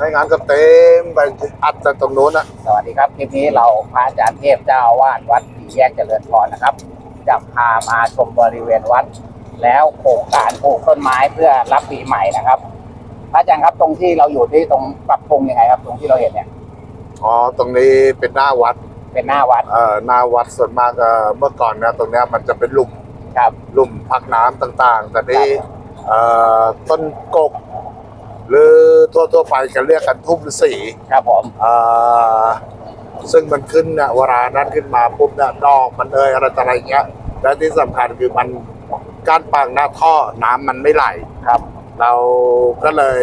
ไม่งั้นก็เต็มไปอัดจากตรงโน้นอะสวัสดีครับคลิปนี้เราพระอาจารย์เทพเจ้าอาวาสวัดสี่แยกเจริญพรนะครับ จะพามาชมบริเวณวัด แล้วโครงการปลูกต้นไม้เพื่อรับปีใหม่นะครับพระอาจารย์ครับตรงที่เราอยู่ที่ตรงปรับปรุงยังไงครับ ตรงที่เราเห็นเนี่ยอ๋อตรงนี้เป็นหน้าวัดเป็นหน้าวัดเอ่อหน้าวัดส่วนมากเอ่อเมื่อก่อนเนี่ยตรงเนี้ยมันจะเป็นหลุมครับ หลุมพักน้ำต่างๆ แต่นี่เอ่อต้นกก หรือทั่วๆไปกันเรียกกันทุ่มฤาษีครับผมเอ่อซึ่งมันขึ้นเนี่ยเวลานั้นขึ้นมาปุ๊บเนี่ยดอกมันเอยอะไรต่ออะไรเงี้ย และที่สำคัญคือมันการปางหน้าท่อน้ำมันไม่ไหลครับ เราก็เลย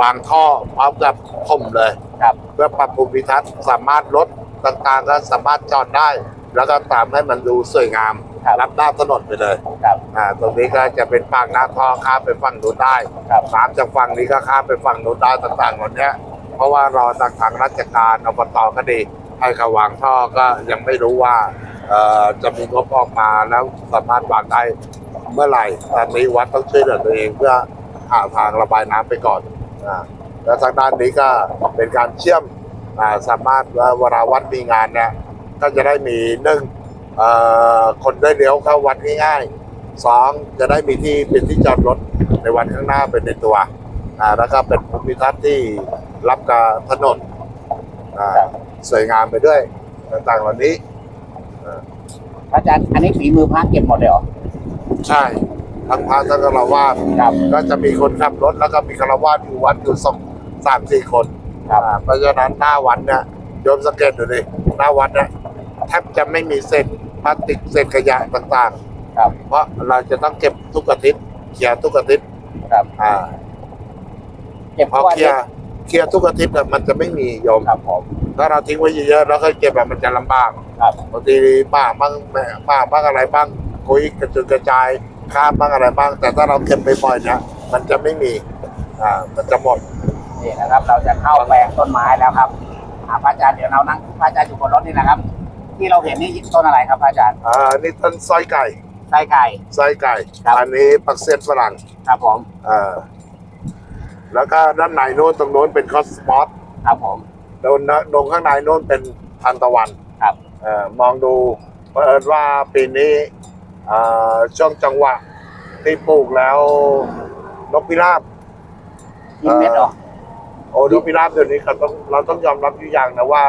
วางท่อพร้อมกับผมเลย ครับเพื่อปรับภูมิทัศน์สามารถรถต่างๆก็สามารถจอดได้ แล้วก็ตามให้มันดูสวยงาม ครับ รับหน้าถนนไปเลยครับอ่าตรงนี้ก็จะเป็นปากหน้าท่อข้ามไปฝั่งนู้นได้ครับน้ำจากฝั่งนี้ก็ข้ามไปฝั่งนู้นได้ต่างๆหมดเนี้ยเพราะว่ารอจากทางราชการอบตก็ดีให้เขาวางท่อก็ยังไม่รู้ว่าเอ่อจะมีงบออกมาแล้วสามารถวางได้เมื่อไหร่ตอนนี้วัดต้องช่วยเหลือตัวเองเพื่อหาทางระบายน้ำไปก่อนอ่าแล้วทางด้านนี้ก็เป็นการเชื่อมอ่าสามารถว่าเวลาวัดมีงานเนี่ยก็จะได้มีหนึ่งเอ่อ คนได้เลี้ยวเข้าวัดง่ายๆสองจะได้มีที่เป็นที่จอดรถในวันข้างหน้าเป็นในตัวอ่าแล้วก็เป็นภูมิทัศน์ที่รับกับถนนอ่าครับสวยงามไปด้วยต่างๆเหล่านี้พระอาจารย์อันนี้ฝีมือพระเก็บหมดเลยเหรอใช่ทั้งพระทั้งฆราวาสครับก็จะมีคนขับรถแล้วก็มีฆราวาสอยู่วัดอยู่สองสามสี่คนครับอ่าเพราะฉะนั้นหน้าวัดเนี่ยโยมสังเกตดูดิหน้าวัดเนี่ยแทบจะไม่มีเศษ พลาสติกเศษขยะต่างครับ ๆ เพราะเราจะต้องเก็บทุกอาทิตย์เคลียร์ทุกอาทิตย์ครับ อ่าเก็บพอทุกวันเคลียร์เคลียร์ทุกอาทิตย์อะมันจะไม่มีโยม ครับผมถ้าเราทิ้งไว้เยอะๆแล้วก็เก็บแบบมันจะลำบากครับ บางทีบ้าบ้างแม่บ้าบ้างอะไรบ้างคุยกระจุยกระจายข้ามบ้างอะไรบ้าง แต่ถ้าเราเก็บไปบ่อยๆเนี่ยมันจะไม่มีอ่ามันจะหมด นี่นะครับ เราจะเข้าแปลงต้นไม้แล้วครับอ่าพระอาจารย์เดี๋ยวเรานั่งพระอาจารย์อยู่บนรถนี่นะครับ ที่เราเห็นนี่ต้นอะไรครับพระอาจารย์อ่านี่ต้นซอยไก่ไส้ไก่ ซอยไก่ ครับ อันนี้ปักเซียนฝรั่งครับผมอ่าแล้วก็ด้านในโน้นตรงโน้นเป็นคอสมอสครับผมโดนตรงข้างในโน้นเป็นทันตะวันครับ เอ่อมองดูเผอิญว่าปีนี้อ่าช่วงจังหวะที่ปลูกแล้วนกพิราบ ยิงเม็ดเหรอโอ้นกพิราบเดี๋ยวนี้เราต้องเราต้องยอมรับอยู่อย่างนะว่า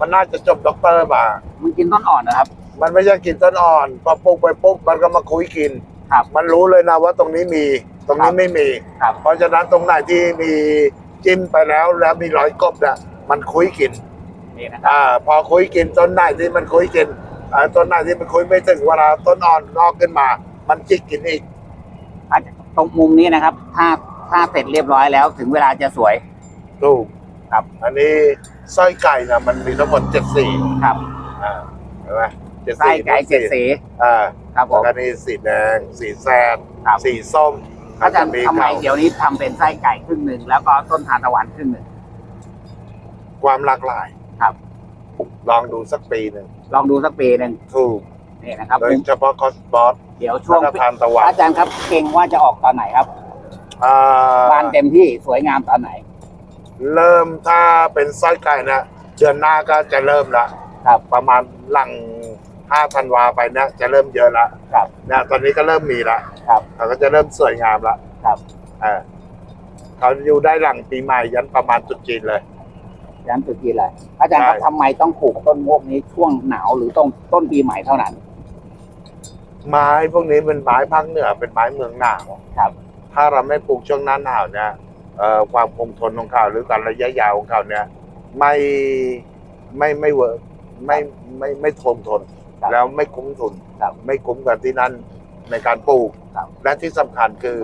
มันน่าจะจบด็อกเตอร์มา มันกินต้นอ่อนนะครับ มันไม่ใช่กินต้นอ่อนพอปลูกไปปุ๊บมันก็มาคุยกิน ครับ มันรู้เลยนะว่าตรงนี้มี ตรงนี้ไม่มี ครับ เพราะฉะนั้นตรงไหนที่มีจิ้มไปแล้วแล้วมีรอยกบเนี่ยมันคุยกินนี่นะครับอ่าพอคุยกินต้นไหนที่มันคุยกินอ่าต้นไหนที่มันคุยไม่ถึงเวลาต้นอ่อนงอกขึ้นมา มันจิกกินอีกอาจจะตรงมุมนี้นะครับ ถ้าถ้าเสร็จเรียบร้อยแล้วถึงเวลาจะสวย ถูกครับ อันนี้ สร้อยไก่นะมันมีทั้งหมดเจ็ดสีครับอ่าเห็นไหมเจ็ดไส้ไก่เจ็ดสีอ่าครับผแล้วมก็นี่สีแดง สีแซดครับ สีส้มพระอาจารย์มีทำไมเขาเดี๋ยวนี้ทำเป็นไส้ไก่ครึ่งหนึ่งแล้วก็ต้นทานตะวันครึ่งหนึ่ง ความหลากหลายครับ ลองดูสักปีหนึ่งลองดูสักปีหนึ่งถูกนี่นะครับ โดยเฉพาะคอสบอสเดี๋ยวช่วงแล้วก็ทานตะพวันระอาจารย์ครับเก่งว่าจะออกตอนไหนครับอ่าบานเต็มที่สวยงามตอนไหน เริ่มถ้าเป็นไส้ไก่นะเดือนหน้าก็จะเริ่มละครับ ประมาณหลังห้าธันวาไปเนี่ยจะเริ่มเยอะละครับเนี่ยตอนนี้ก็เริ่มมีละครับเขาก็จะเริ่มสวยงามละครับอ่าเขาอยู่ได้หลังปีใหม่ยันประมาณตรุษจีนเลยย้ำตุกีเลยพระอาจารย์ครับใช่ทำไมต้องปลูกต้นโมกนี้ช่วงหนาวหรือต้นต้นปีใหม่เท่านั้น ไม้พวกนี้เป็นไม้ภาคเหนือเป็นไม้เมืองหนาวครับ ถ้าเราไม่ปลูกช่วงหน้าหนาวเนี่ยเอ่อ ความคงทนของเขาหรือการระยะยาวของเขาเนี่ย ไม่ไม่ไม่เวิร์กไม่ไม่ไม่ทนทน ครับแล้วไม่คุ้มทุน ครับไม่คุ้มกับที่นั่นในการปลูก ครับ และที่สำคัญคือ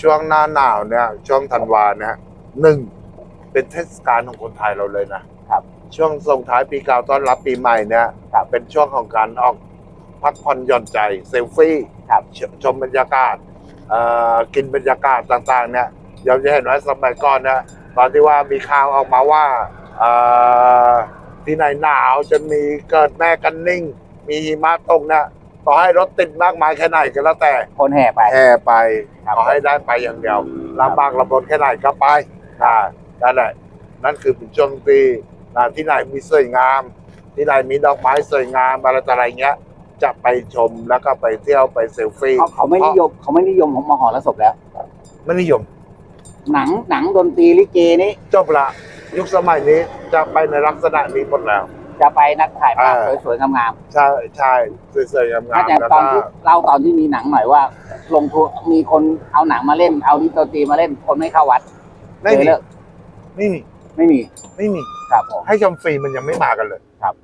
ช่วงหน้าหนาวเนี่ย ช่วงธันวาเนี่ยหนึ่งเป็นเทศกาลของคนไทยเราเลยนะ ครับ ช่วงส่งท้ายปีเก่าต้อนรับปีใหม่เนี่ยครับเป็นช่วงของการออกพักผ่อนหย่อนใจเซลฟี่ครับ ชชมบรรยากาศเอ่อกินบรรยากาศต่างๆเนี่ย เราจะเห็นว่าสมัยก่อนเนี่ยตอนที่ว่ามีข่าวออกมาว่าเอ่อที่ไหนหนาวจนมีเกิดแม่กันนิ่ง มีหิมะตกเนี่ยต่อให้รถติดมากมายแค่ไหนก็แล้วแต่คนแห่ไปแห่ไปครับขอให้ได้ไปอย่างเดียวลำบากลำบนแค่ไหนก็ไปอ่านั่นแหละนั่นคือเป็นช่วงที่อ่าที่ไหนมีสวยงาม ที่ไหนมีดอกไม้สวยงามอะไรต่ออะไรเงี้ย จะไปชมแล้วก็ไปเที่ยวไปเซลฟี่เขาเขาไม่นิยมเขาไม่นิยมของมหรสพแล้ว ไม่นิยม หนังหนังดนตรีลิเกนี่จบละยุคสมัยนี้จะไปในลักษณะนี้หมดแล้ว จะไปนักถ่ายภาพอ่าสวยๆงามใช่ใช่สวยๆงาๆถ้ามๆแต่แล้วตอนก็ที่เล่าตอนที่มีหนังหน่อยว่า ลงทุนมีคนเอาหนังมาเล่น เอาดนตรีมาเล่นคนไม่เข้าวัดไม่มีเลยเลิกไม่มีไม่มีไม่มี ครับผม ให้ชมฟรีมันยังไม่มากันเลยครับ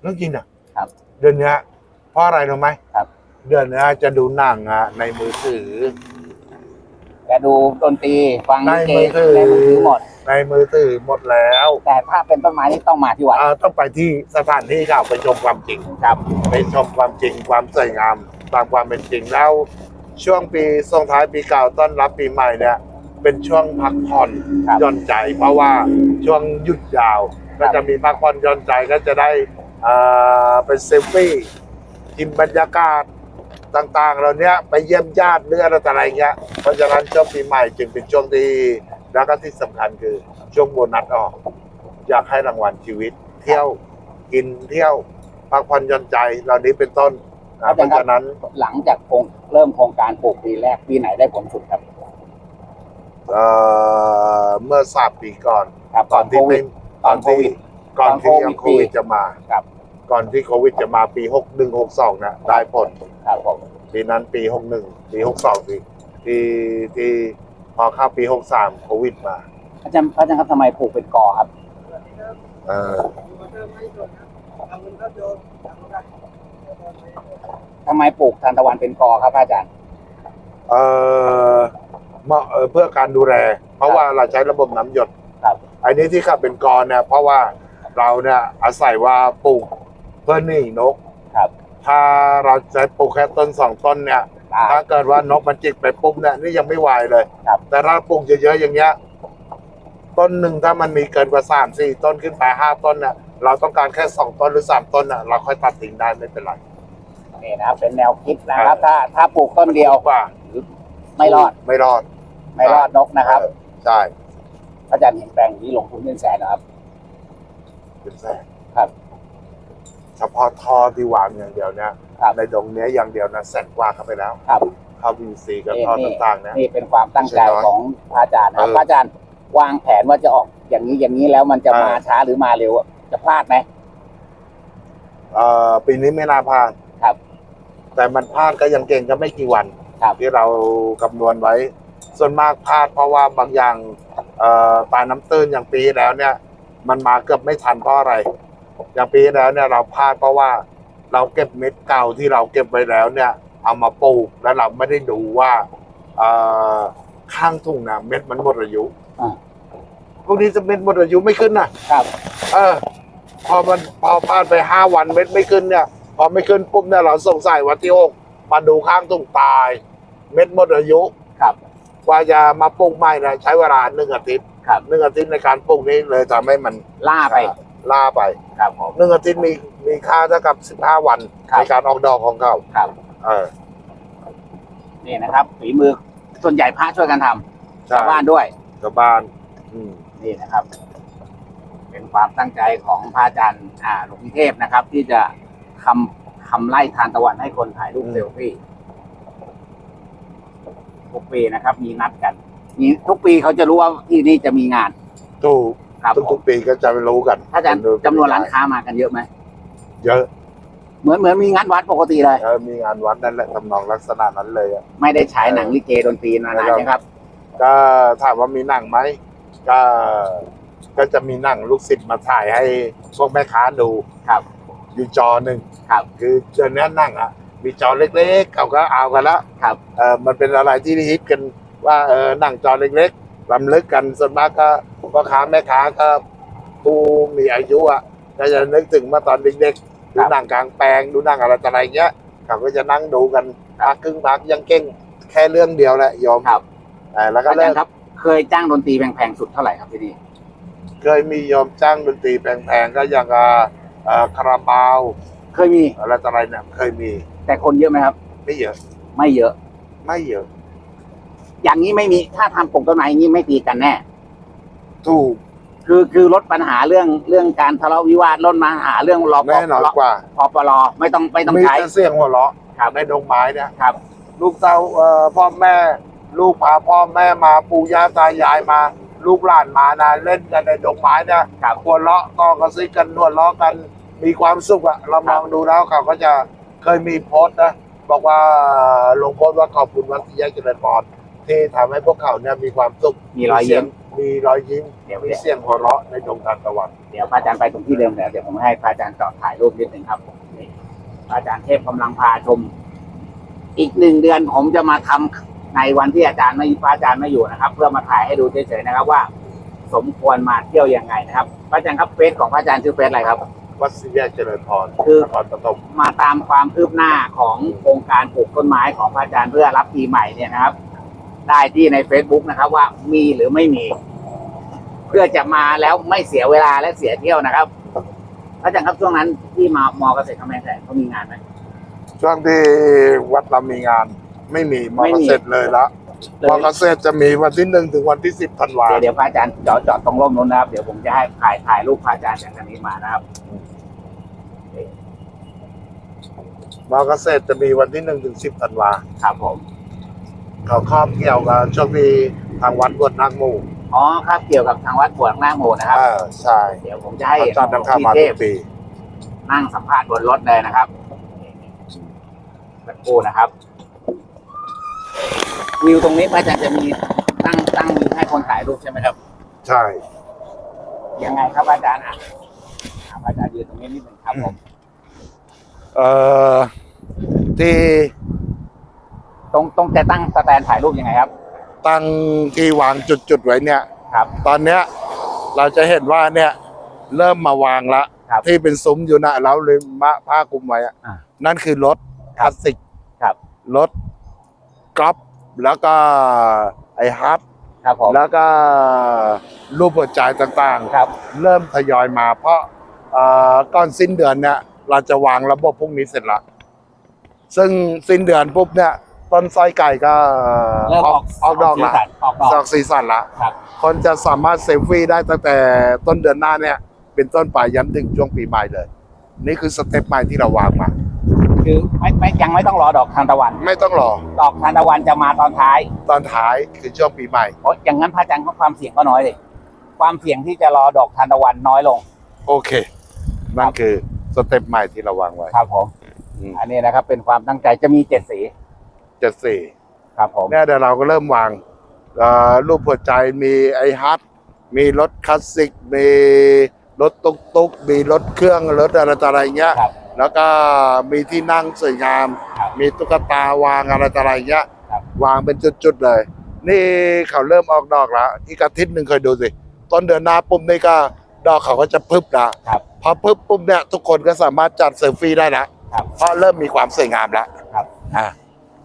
เรื่องจริงอะครับเดือนเนี้ยเพราะอะไรรู้ไหมครับ เดือนเนี้ยจะดูหนังอะในมือถือ แต่ดูดนตรีฟังลิเกในมือถือในมือถือหมด ในมือถือหมดแล้วแต่ถ้าเป็นต้นไม้นี่ต้องมาที่วัดอ่าต้องไปที่สถานที่เขาไปชมความจริง ครับ ไปชมความจริงความสวยงามตามความเป็นจริงแล้ว ช่วงปีส่งท้ายปีเก่าต้อนรับปีใหม่เนี่ยเป็นช่วงพักผ่อนครับหย่อนใจ เพราะว่าช่วงหยุดยาวก็จะมีพักผ่อนหย่อนใจก็จะได้เอ่อเป็นเซลฟี่กินบรรยากาศ ต่างๆเราเนี้ยไปเยี่ยมญาติเรืออะไรต่ออะไรเงี้ย เพราะฉะนั้นช่วงปีใหม่จึงเป็นช่วงที่แล้วก็ที่สำคัญคือช่วงโบนัสออก อยากให้รางวัลชีวิต เที่ยวกินเที่ยวพักผ่อนหย่อนใจเหล่านี้เป็นต้นอ่าเพราะฉะนั้นหลังจากโครงเริ่มโครงการปลูกปีแรกปีไหนได้ผลสุดครับเอ่อเมื่อสามปีก่อนครับตอนที่ไม่ตอนโควิดก่อนที่ตอนโควิดยังโควิดจะมาครับ ก่อนที่โควิดจะมาปีหกหนึ่งหกสองนะได้ผลครับผมปีนั้นปีหกหนึ่งปีหกสองปีที่ที่พอเข้าปีหกสามโควิดมา อาจารย์อาจารย์ครับทำไมปลูกเป็นกอครับเออทำไมปลูกทานตะวันเป็นกอครับอาจารย์ เออเหมาะเอ่อเพื่อการดูแล เพราะว่าเราใช้ระบบน้ำหยดครับอันนี้ที่ขับเป็นกรเนี่ยเพราะว่าเราเนี่ยอาศัยว่าปลูก เพื่อหนีนกครับ ถ้าเราใช้ปลูกแค่ต้นสองต้นเนี่ย ตาย ถ้าเกิดว่านกมันจิกไปปุ๊บเนี่ยนี่ยังไม่ไหวเลย ครับ แต่ถ้าปลูกเยอะๆอย่างเงี้ย ต้นหนึ่งถ้ามันมีเกินกว่าสามสี่ต้นขึ้นไปห้าต้นเนี่ยเราต้องการแค่สองต้นหรือสามต้นน่ะเราค่อยตัดทิ้งได้ไม่เป็นไร นี่นะครับเป็นแนวคิดนะครับ ถ้าถ้าปลูกต้นเดียว กว่าไม่รอดไม่รอดไม่รอดนกนะครับ เออใช่อาจารย์เห็นแปลงนี้ลงทุนเป็นแสนนะครับ เป็นแสนครับ เฉพาะท่อที่วางอย่างเดียวเนี่ยครับ ในดงเนี้ยอย่างเดียวนะแสนกว่าเข้าไปแล้ว ครับเข้าวีซีกับนี่ท่อนี่ต่างๆเนี่ยนี่เป็นความตั้งใจใช่น้อยของพระอาจารย์นะครับเออพระอาจารย์วางแผนว่าจะออกอย่างนี้อย่างนี้แล้วมันจะเออมาช้าหรือมาเร็วจะพลาดไหม เอ่อปีนี้ไม่น่าพลาดครับแต่มันพลาดก็ยังเก่งก็ไม่กี่วันครับ ที่เราคำนวณไว้ ส่วนมากพลาดเพราะว่าบางอย่างเอ่อตาน้ำตื้นอย่างปีที่แล้วเนี่ย มันมาเกือบไม่ทันเพราะอะไร อย่างปีที่แล้วเนี่ยเราพลาดเพราะว่า เราเก็บเม็ดเก่าที่เราเก็บไว้แล้วเนี่ย เอามาปลูกแล้วเราไม่ได้ดูว่าเอ่อข้างทุ่งนะเม็ดมันหมดอายุอ่าพวกนี้จะเม็ดหมดอายุไม่ขึ้นนะครับ เออ พอมันพอผ่านไปห้าวันเม็ดไม่ขึ้นเนี่ย พอไม่ขึ้นปุ๊บเนี่ยเราสงสัยวันที่หกมาดูข้างทุ่งตาย เม็ดหมดอายุครับกว่าจะมาปลูกใหม่นะใช้เวลาหนึ่งอาทิตย์ครับหนึ่งอาทิตย์ในการปลูกนี้เลยทำให้มันล่าไป ล่าไปครับผม หนึ่งอาทิตย์มีมีค่าเท่ากับสิบห้าวันครับ ในการออกดอกของเขาครับ เออนี่นะครับฝีมือส่วนใหญ่พระช่วยกันทำใช่ชาวบ้านด้วย ชาวบ้าน อืม นี่นะครับ เป็นความตั้งใจของพระอาจารย์อ่าหลวงพี่เทพนะครับ ที่จะทำทำไล่ทานตะวันให้คนถ่ายรูปเซลฟี่ทุกปีนะครับ มีนัดกันมีทุกปีเขาจะรู้ว่าที่นี่จะมีงาน ถูก ครับทุกผทุมกปีก็จะรู้กันพระอาจารย์จำนวนร้านค้ามากันเยอะไหมเยอะเหมือนเหมือนมีงานวัดปกติเลย เออมีงานวัดนั่นแหละทำนองลักษณะนั้นเลยอะ ไม่ได้ฉายหนังลิเกดนตรีนานๆนะครับ ก็ถามว่ามีหนังไหมก็ก็จะมีหนังลูกศิษย์มาถ่ายให้พวกแม่ค้าดูครับ อยู่จอหนึ่งครับ คือเดี๋ยวนี้หนังอะ มีจอเล็กๆเขาก็เอากันแล้วครับ เออมันเป็นอะไรที่ฮิตกันว่าเออหนังจอเล็กๆลำลึกกันส่วนมากก็ พ่อค้าแม่ค้าก็ผู้มีอายุอะก็จะนึกถึงเมื่อตอนเด็กๆดูหนังกลางแปลงดูหนังอะไรต่ออะไรเงี้ยเขาก็จะนั่งดูกันพักครึ่งพักยังเก่งแค่เรื่องเดียวแหละโยมครับเออแล้วก็อาเลิจารกย์ครับ เคยจ้างดนตรีแพงๆสุดเท่าไหร่ครับที่นี่เคยมีโยมจ้างดนตรีแพงๆก็อย่างอ่าเอ่อคาราบาว เคยมีอะไรต่ออะไรเนี่ยเคยมี แต่คนเยอะไหมครับ ไม่เยอะ ไม่เยอะ ไม่เยอะ อย่างนี้ไม่มีถ้าทำปลูกต้นไม้อย่างนี้ไม่ตีกันแน่ ถูกคือคือลดปัญหาเรื่องเรื่องการทะเลาะวิวาทลดปัญหาเรื่องรอปแน่นอนกว่าพปลไม่ต้องไม่ต้องมีใช้แต่เสียงหัวเราะครับในดงไม้เนี่ยครับ ลูกเต้าเอ่อพ่อแม่ ลูกพาพ่อแม่มาปู่ย่าตายายมา ลูกหลานมานะเล่นกันในดงไม้เนี่ยครับหัวเราะก็กระซิกกันนวดล้อกัน มีความสุขอะเรามองดูแล้วเขาก็จะเคยมีโพสต์นะบอกว่าลงโพสต์ว่าขอบคุณวัดศรีแยกเจริญพรที่ทำให้พวกเขาเนี่ยมีความสุขมีรอยยิ้ม มีรอยยิ้มเดี๋ยว มีเดี๋ยวเสียงหัวเราะในดงทานตะวัน เดี๋ยวพระอาจารย์ไปตรงที่เดิมเดี๋ยวเดี๋ยวผมให้พระอาจารย์จอดถ่ายรูปนิดหนึ่งครับนี่พระอาจารย์เทพกำลังพาชม อีกหนึ่งเดือนผมจะมาทำในวันที่อาจารย์ไม่พระอาจารย์ไม่อยู่นะครับ เพื่อมาถ่ายให้ดูเฉยๆนะครับ ว่า สมควรมาเที่ยวยังไงนะครับพระอาจารย์ครับเฟซของพระอาจารย์ชื่อเฟซอะไรครับ วัดศรีแยกเจริญพรคือ นครปฐมมาตามความคืบหน้าของโครงการปลูกต้นไม้ของพระอาจารย์เพื่อรับปีใหม่เนี่ยนะครับ ได้ที่ใน Facebook นะครับ ว่ามีหรือไม่มี เพื่อจะมาแล้วไม่เสียเวลาและเสียเที่ยวนะครับพระอาจารย์ครับช่วงนั้นที่มามอเกษตรกำแพงแสนเขามีงานไหมช่วงที่วัดเรามีงาน ไม่มีมอไม่เกมีษตรเลยละเลยมอเกษตรจะมีวันที่หนึ่งถึงวันที่สิบธันวาเดี๋ยวเดี๋ยวพระอาจารย์จอดจอดตรงร่มนู้นนะครับ เดี๋ยวผมจะให้ถ่ายถ่ายรูปพระอาจารย์จากทางนี้มานะครับมอเกษตรจะมีวันที่หนึ่งถึงสิบธันวาครับผม เขาครอบเกี่ยวกับช่วงที่ทางวัดบวชนางหมู่อ๋อครับเกี่ยวกับทางวัดบวชหน้าโมนะครับอ่าใช่เดี๋ยวผมจะให้อาจารย์นำเข้ามาพี่ทุเทกพปีนั่งสัมภาษณ์บนรถเลยนะครับสักครู่นะครับ วิวตรงนี้พระอาจารย์จะมีตั้งตั้งวิวให้คนถ่ายรูปใช่ไหมครับ ใช่ยังไงครับอาจารย์อะอะพระอาจารย์ยืนตรงนี้นิดหนึ่งครับผมเอ่อที่ ตรงตรงจะตั้งสแตนถ่ายรูปยังไงครับ ตั้งที่วางจุดๆไว้เนี่ย ครับ ตอนเนี้ยเราจะเห็นว่าเนี่ยเริ่มมาวางละ ครับที่เป็นซุ้มอยู่นะแล้วเลยมะผ้าคลุมไว้อะอ่านั่นคือรถคครับลาสสิกครับ รถกอล์ฟแล้วก็ไอฮับ ครับผมแล้วก็รูปหัวใจต่างๆครับเริ่มทยอยมา เพราะเอ่อก้อนสิ้นเดือนเนี่ยเราจะวางระบบพวกนี้เสร็จละซึ่งสิ้นเดือนปุ๊บเนี่ย ต้นสร้อยไก่ก็เริ่มออกออกดอกสีละสันออกดดออกกสีสันละครับ คนจะสามารถเซลฟี่ได้ตั้งแต่ต้นเดือนหน้าเนี่ย เป็นต้นไปยันถึงช่วงปีใหม่เลย นี่คือสเต็ปใหม่ที่เราวางมา คือไม่ไม่ยังไม่ต้องรอดอกทานตะวัน ไม่ต้องรอดอกทานตะวันจะมาตอนท้ายตอนท้ายคือช่วงปีใหม่เพราะอย่างนั้นพระอาจารย์ก็ความเสี่ยงก็น้อยเลยความเสี่ยงที่จะรอดอกทานตะวันน้อยลง โอเค นั่นคือสเต็ปใหม่ที่เราวางไว้ครับผม อืม อันนี้นะครับเป็นความตั้งใจจะมีเจ็ดสี เจ็ดสี่ครับผมเนี่ยเดี๋ยวเราก็เริ่มวางเอ่อรูปหัวใจมีไอฮัทมีรถคลาสสิก มีรถตุกตุกมีรถเครื่องรถอะไรต่ออะไรเงี้ยครับแล้วก็มีที่นั่งสวยงามครับมีตุ๊กตาวางอะไรต่ออะไรเงี้ยครับวางเป็นจุดๆเลย นี่เขาเริ่มออกดอกแล้ว อีกอาทิตย์หนึ่งเคยดูสิ ต้นเดือนหน้าปุ๊บนี่ก็ดอกเขาก็จะพึบนะครับพอพึบปุ๊บเนี่ยทุกคนก็สามารถจัดเซลฟี่ได้แล้วครับเพราะเริ่มมีความสวยงามแล้วครับอ่า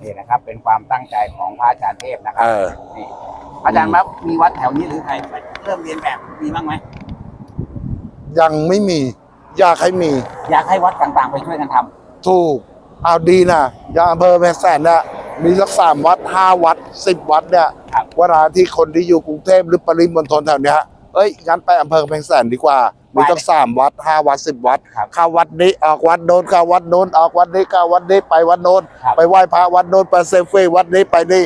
นี่นะครับ เป็นความตั้งใจของพระอาจารย์เทพนะครัเอบอ นี่พระอาจารย์ครับมีวัดแถวนี้หรือใครเริ่มเรียนแบบมีบ้างไหมยังไม่มี อยากให้มีอยากให้วัดต่างๆ ไปช่วยกันทำถูกเอาดีนะอย่างอำเภอแม่แสนเนี่ยมีสักสามวัดห้าวัดสิบวัดเนี่ยครับ เวลาที่คนที่อยู่กรุงเทพหรือปริมณฑลแถวเนี้ยเอ้ยงั้นไปอำเภอแม่แสนดีกว่า มีสักสามวัดห้าวัดสิบวัดครับเข้าวัดนี้ออกวัดโน้นเข้าวัดโน้นออกวัดนี้เข้าวัดนี้ไปวัดโน้นครับไปไหว้พระวัดโน้นไปเซลฟี่วัดนี้ไปนี่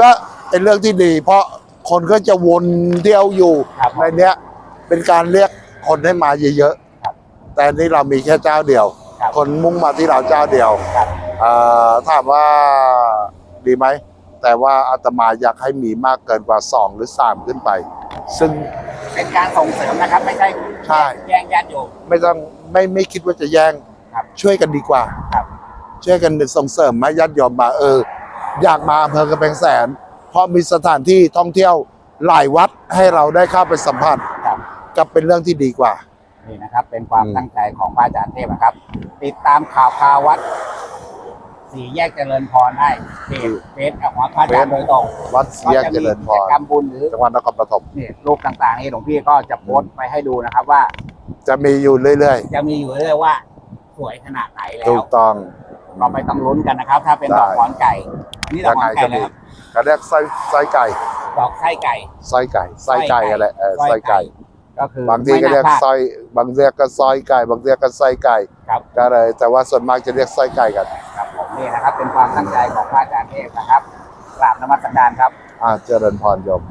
ก็เป็นเรื่องที่ดี เพราะคนก็จะวนเที่ยวอยู่ครับในเนี้ยเป็นการเรียกคนให้มาเยอะครับๆแต่นี่เรามีแค่เจ้าเดียวครับคนมุ่งมาที่เราเจ้าเดียวครับเอ่อถามว่าดีไหม แต่ว่าอาตมาอยากให้มีมากเกินกว่าสองหรือสามขึ้นไป ซึ่งเป็นการส่งเสริมนะครับ ไม่ใช่ใช่แย่งญาติโยมไม่ต้องไม่ไม่คิดว่าจะแย่งครับช่วยกันดีกว่าครับช่วยกันส่งเสริมมาญาติโยมมาเออ อยากมาอำเภอกระเบงแสน เพราะมีสถานที่ท่องเที่ยวหลายวัดให้เราได้เข้าไปสัมผัสครับกับเป็นเรื่องที่ดีกว่านี่นะครับ เป็นความอืมตั้งใจของพระอาจารย์เทพนะครับ ติดตามข่าวคราววัด สี่แยกเจริญพรได้เพจเฟซของพระอาจารย์โดยตรงวัดเสียเจริญพก็จะมีกิจรกรรมบุญหรือจังหวัดนครปฐมเนี่ยรูปต่างๆนี่หลวงพี่ก็จะโพสต์ไปให้ดูนะครับว่า จะมีอยู่เรื่อยจะมีอยู่เรื่อยๆว่าสวยขนาดไหนแล้ๆ ถูวกต้องเราไปต้องลุ้นกันนะครับ ถ้าเป็นดอกได้หมอนไก่อันนี่ดอกหมอนไก่ยังไงก็มีนะครับคเขาเรียกไส้ไส้ไก่ดอกไส้ไก่ ไส้ไก่ไส้ไก่อะไรเออไส้ไก่ ก็คือบางทีก็เรียกไม่น่าพลาด ไส้บางเรียกก็ซอยไก่ บางเรียกก็ไส้ไก่ครับ ก็เลยแต่ว่าส่วนมากจะเรียกไส้ไก่กันครับผม นี่นะครับ เป็นความตั้งใจของพระอาจารย์เทพนะครับกราบนมัสการครับอ่าเจริญพรโยม